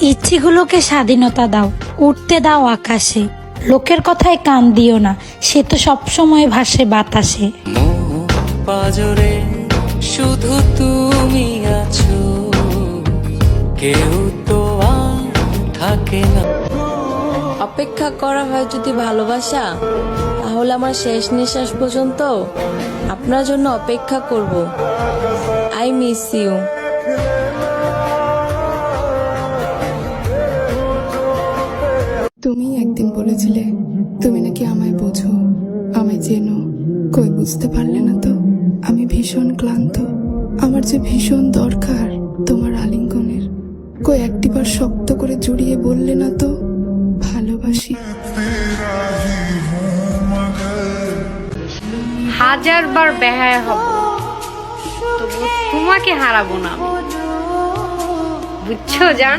ইচ্ছেগুলোকে স্বাধীনতা দাও উঠতে দাও আকাশে। লোকের কথায় কান দিও না সে তো সবসময় ভাসে বাতাসে। পাজরে শুধু তুমি আছো কেউ তো আর থাকে না। অপেক্ষা করা হয় যদি ভালোবাসা তাহলে আমার শেষ নিঃশ্বাস পর্যন্ত আপনার জন্য অপেক্ষা করব। আই মিস ইউ তুমি একদিন বলেছিলে তুমি নাকি আমায় বোঝো আমায় চেনো। কই বুঝতে পারলে না তো? আমি ভীষণ ক্লান্ত। আমার যে ভীষণ দরকার তোমার আলিঙ্গনের। কই একটিবার শক্ত করে জড়িয়ে বললে না তো? ভালোবাসি। হাজার বার বেহায় হব। তবু তোমাকে হারাবো না বুঝছ জান?